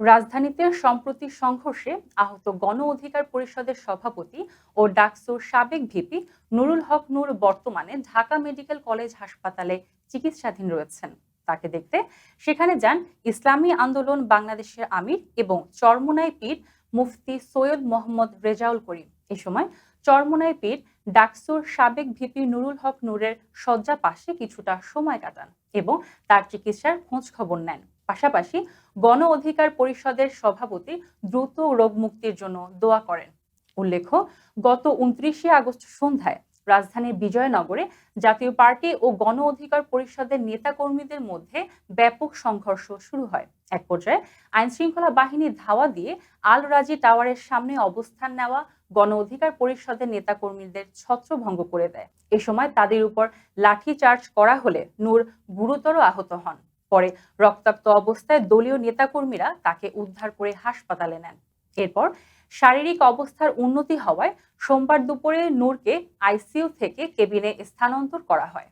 রাজধানীতে সম্প্রতি সংঘর্ষে আহত গণ অধিকার পরিষদের সভাপতি ও ডাকসুর সাবেক ভিপি নুরুল হক নূর বর্তমানে ঢাকা মেডিকেল কলেজ হাসপাতালে চিকিৎসাধীন রয়েছেন। তাকে দেখতে সেখানে যান ইসলামী আন্দোলন বাংলাদেশের আমির এবং চরমোনাই পীর মুফতি সৈয়দ মোহাম্মদ রেজাউল করিম। এ সময় চরমোনাই পীর ডাকসুর সাবেক ভিপি নুরুল হক নূরের শয্যা পাশে কিছুটা সময় কাটান এবং তার চিকিৎসার খোঁজ খবর নেন। পাশাপাশি গণ অধিকার পরিষদের সভাপতি দ্রুত রোগ মুক্তির জন্য দোয়া করেন। উল্লেখ্য, গত উনত্রিশে আগস্ট সন্ধ্যায় রাজধানীর বিজয়নগরে জাতীয় পার্টি ও গণ অধিকার পরিষদের নেতাকর্মীদের মধ্যে ব্যাপক সংঘর্ষ শুরু হয়। এক পর্যায়ে আইন শৃঙ্খলা বাহিনী ধাওয়া দিয়ে আল রাজি টাওয়ারের সামনে অবস্থান নেওয়া গণ অধিকার পরিষদের নেতাকর্মীদের ছত্রভঙ্গ করে দেয়। এ সময় তাদের উপর লাঠি চার্জ করা হলে নূর গুরুতর আহত হন। পরে রক্তাক্ত অবস্থায় দলীয় নেতাকর্মীরা তাকে উদ্ধার করে হাসপাতালে নেন। এরপর শারীরিক অবস্থার উন্নতি হওয়ায় সোমবার দুপুরে নূরকে আইসিইউ থেকে কেবিনে স্থানান্তর করা হয়।